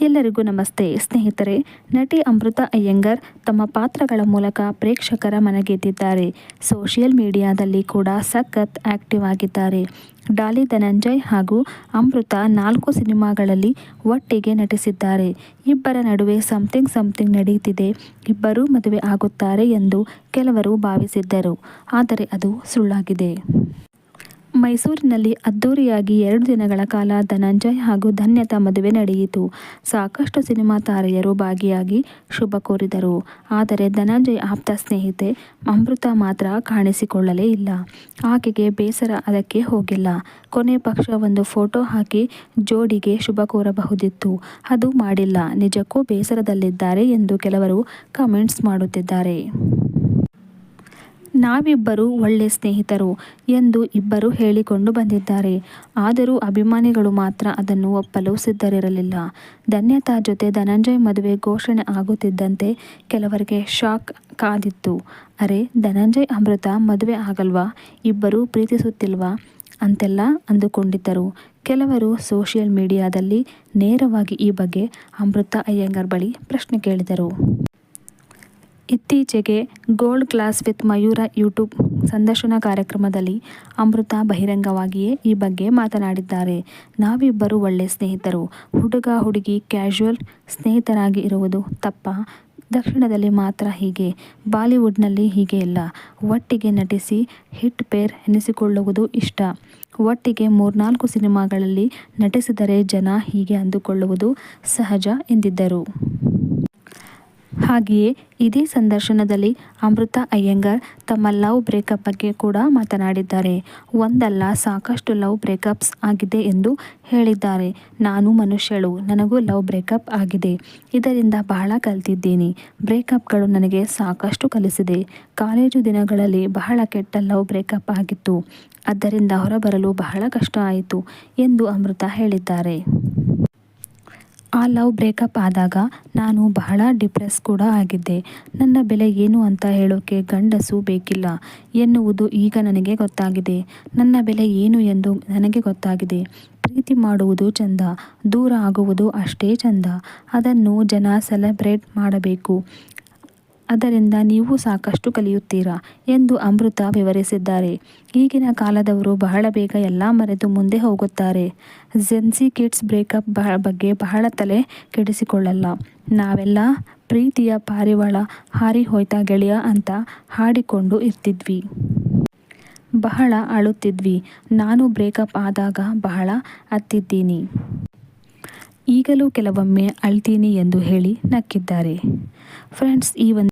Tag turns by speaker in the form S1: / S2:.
S1: ಎಲ್ಲರಿಗೂ ನಮಸ್ತೆ. ಸ್ನೇಹಿತರೆ, ನಟಿ ಅಮೃತ ಅಯ್ಯಂಗರ್ ತಮ್ಮ ಪಾತ್ರಗಳ ಮೂಲಕ ಪ್ರೇಕ್ಷಕರ ಮನಗೆದ್ದಿದ್ದಾರೆ. ಸೋಷಿಯಲ್ ಮೀಡಿಯಾದಲ್ಲಿ ಕೂಡ ಸಖತ್ ಆಕ್ಟಿವ್ ಆಗಿದ್ದಾರೆ. ಡಾಲಿ ಧನಂಜಯ್ ಹಾಗೂ ಅಮೃತ ನಾಲ್ಕು ಸಿನಿಮಾಗಳಲ್ಲಿ ಒಟ್ಟಿಗೆ ನಟಿಸಿದ್ದಾರೆ. ಇಬ್ಬರ ನಡುವೆ ಸಮಥಿಂಗ್ ಸಮಥಿಂಗ್ ನಡೆಯುತ್ತಿದೆ. ಇಬ್ಬರೂ ಮದುವೆ ಆಗುತ್ತಾರೆ ಎಂದು ಕೆಲವರು ಭಾವಿಸಿದ್ದರು. ಆದರೆ ಅದು ಸುಳ್ಳಾಗಿದೆ. ಮೈಸೂರಿನಲ್ಲಿ ಅದ್ದೂರಿಯಾಗಿ ಎರಡು ದಿನಗಳ ಕಾಲ ಧನಂಜಯ್ ಹಾಗೂ ಧನ್ಯತಾ ಮದುವೆ ನಡೆಯಿತು. ಸಾಕಷ್ಟು ಸಿನಿಮಾ ತಾರೆಯರು ಭಾಗಿಯಾಗಿ ಶುಭ ಕೋರಿದರು. ಆದರೆ ಧನಂಜಯ್ ಆಪ್ತ ಸ್ನೇಹಿತೆ ಅಮೃತ ಮಾತ್ರ ಕಾಣಿಸಿಕೊಳ್ಳಲೇ ಇಲ್ಲ. ಆಕೆಗೆ ಬೇಸರ ಅದಕ್ಕೆ ಹೋಗಿಲ್ಲ. ಕೊನೆ ಪಕ್ಷ ಒಂದು ಫೋಟೋ ಹಾಕಿ ಜೋಡಿಗೆ ಶುಭ ಕೋರಬಹುದಿತ್ತು. ಅದು ಮಾಡಿಲ್ಲ. ನಿಜಕ್ಕೂ ಬೇಸರದಲ್ಲಿದ್ದಾರೆ ಎಂದು ಕೆಲವರು ಕಮೆಂಟ್ಸ್ ಮಾಡುತ್ತಿದ್ದಾರೆ. ನಾವಿಬ್ಬರು ಒಳ್ಳೆ ಸ್ನೇಹಿತರು ಎಂದು ಇಬ್ಬರು ಹೇಳಿಕೊಂಡು ಬಂದಿದ್ದಾರೆ. ಆದರೂ ಅಭಿಮಾನಿಗಳು ಮಾತ್ರ ಅದನ್ನು ಒಪ್ಪಲು ಸಿದ್ಧರಿರಲಿಲ್ಲ. ಧನ್ಯತಾ ಜೊತೆ ಧನಂಜಯ್ ಮದುವೆ ಘೋಷಣೆ ಆಗುತ್ತಿದ್ದಂತೆ ಕೆಲವರಿಗೆ ಶಾಕ್ ಕಾದಿತ್ತು. ಅರೆ, ಧನಂಜಯ್, ಅಮೃತ ಮದುವೆ ಆಗಲ್ವಾ? ಇಬ್ಬರೂ ಪ್ರೀತಿಸುತ್ತಿಲ್ವಾ? ಅಂತೆಲ್ಲ ಅಂದುಕೊಂಡಿದ್ದರು. ಕೆಲವರು ಸೋಷಿಯಲ್ ಮೀಡಿಯಾದಲ್ಲಿ ನೇರವಾಗಿ ಈ ಬಗ್ಗೆ ಅಮೃತ ಅಯ್ಯಂಗಾರ್ ಬಳಿ ಪ್ರಶ್ನೆ ಕೇಳಿದರು. ಇತ್ತೀಚೆಗೆ gold class with Mayura YouTube ಸಂದರ್ಶನ ಕಾರ್ಯಕ್ರಮದಲ್ಲಿ ಅಮೃತ ಬಹಿರಂಗವಾಗಿಯೇ ಈ ಬಗ್ಗೆ ಮಾತನಾಡಿದ್ದಾರೆ. ನಾವಿಬ್ಬರು ಒಳ್ಳೆ ಸ್ನೇಹಿತರು. ಹುಡುಗ ಹುಡುಗಿ ಕ್ಯಾಶುವಲ್ ಸ್ನೇಹಿತರಾಗಿ ಇರುವುದು ತಪ್ಪ. ದಕ್ಷಿಣದಲ್ಲಿ ಮಾತ್ರ ಹೀಗೆ. ಬಾಲಿವುಡ್ನಲ್ಲಿ ಹೀಗೆ ಇಲ್ಲ. ಒಟ್ಟಿಗೆ ನಟಿಸಿ ಹಿಟ್ ಪೇರ್ ಎನಿಸಿಕೊಳ್ಳುವುದು ಇಷ್ಟ. ಒಟ್ಟಿಗೆ ಮೂರ್ನಾಲ್ಕು ಸಿನಿಮಾಗಳಲ್ಲಿ ನಟಿಸಿದರೆ ಜನ ಹೀಗೆ ಅಂದುಕೊಳ್ಳುವುದು ಸಹಜ ಎಂದಿದ್ದರು. ಹಾಗೆಯೇ ಇದೇ ಸಂದರ್ಶನದಲ್ಲಿ ಅಮೃತ ಅಯ್ಯಂಗಾರ್ ತಮ್ಮ ಲವ್ ಬ್ರೇಕಪ್ ಬಗ್ಗೆ ಕೂಡ ಮಾತನಾಡಿದ್ದಾರೆ. ಒಂದಲ್ಲ ಸಾಕಷ್ಟು ಲವ್ ಬ್ರೇಕಪ್ಸ್ ಆಗಿದೆ ಎಂದು ಹೇಳಿದ್ದಾರೆ. ನಾನು ಮನುಷ್ಯಳು, ನನಗೂ ಲವ್ ಬ್ರೇಕಪ್ ಆಗಿದೆ. ಇದರಿಂದ ಬಹಳ ಕಲ್ತಿದ್ದೀನಿ. ಬ್ರೇಕಪ್ಗಳು ನನಗೆ ಸಾಕಷ್ಟು ಕಲಿಸಿದೆ. ಕಾಲೇಜು ದಿನಗಳಲ್ಲಿ ಬಹಳ ಕೆಟ್ಟ ಲವ್ ಬ್ರೇಕಪ್ ಆಗಿತ್ತು. ಅದರಿಂದ ಹೊರಬರಲು ಬಹಳ ಕಷ್ಟ ಆಯಿತು ಎಂದು ಅಮೃತ ಹೇಳಿದ್ದಾರೆ. ಆ ಲವ್ ಬ್ರೇಕಪ್ ಆದಾಗ ನಾನು ಬಹಳ ಡಿಪ್ರೆಸ್ ಕೂಡ ಆಗಿದ್ದೆ. ನನ್ನ ಬೆಲೆ ಏನು ಅಂತ ಹೇಳೋಕೆ ಗಂಡಸು ಬೇಕಿಲ್ಲ ಎನ್ನುವುದು ಈಗ ನನಗೆ ಗೊತ್ತಾಗಿದೆ. ನನ್ನ ಬೆಲೆ ಏನು ಎಂದು ನನಗೆ ಗೊತ್ತಾಗಿದೆ. ಪ್ರೀತಿ ಮಾಡುವುದು ಚಂದ, ದೂರ ಆಗುವುದು ಅಷ್ಟೇ ಚಂದ. ಅದನ್ನು ಜನ ಸೆಲೆಬ್ರೇಟ್ ಮಾಡಬೇಕು. ಅದರಿಂದ ನೀವು ಸಾಕಷ್ಟು ಕಲಿಯುತ್ತೀರಾ ಎಂದು ಅಮೃತ ವಿವರಿಸಿದ್ದಾರೆ. ಈಗಿನ ಕಾಲದವರು ಬಹಳ ಬೇಗ ಎಲ್ಲ ಮರೆತು ಮುಂದೆ ಹೋಗುತ್ತಾರೆ. ಜೆನ್ಸಿ ಕಿಡ್ಸ್ ಬ್ರೇಕಪ್ ಬಗ್ಗೆ ಬಹಳ ತಲೆ ಕೆಡಿಸಿಕೊಳ್ಳಲ್ಲ. ನಾವೆಲ್ಲ ಪ್ರೀತಿಯ ಪಾರಿವಾಳ ಹಾರಿ ಹೋಯ್ತಾ ಗೆಳೆಯ ಅಂತ ಹಾಡಿಕೊಂಡು ಇರ್ತಿದ್ವಿ. ಬಹಳ ಅಳುತ್ತಿದ್ವಿ. ನಾನು ಬ್ರೇಕಪ್ ಆದಾಗ ಬಹಳ ಅತ್ತಿದ್ದೀನಿ. ಈಗಲೂ ಕೆಲವೊಮ್ಮೆ ಅಳ್ತೀನಿ ಎಂದು ಹೇಳಿ ನಕ್ಕಿದ್ದಾರೆ. ಫ್ರೆಂಡ್ಸ್ ಈ ಒಂದು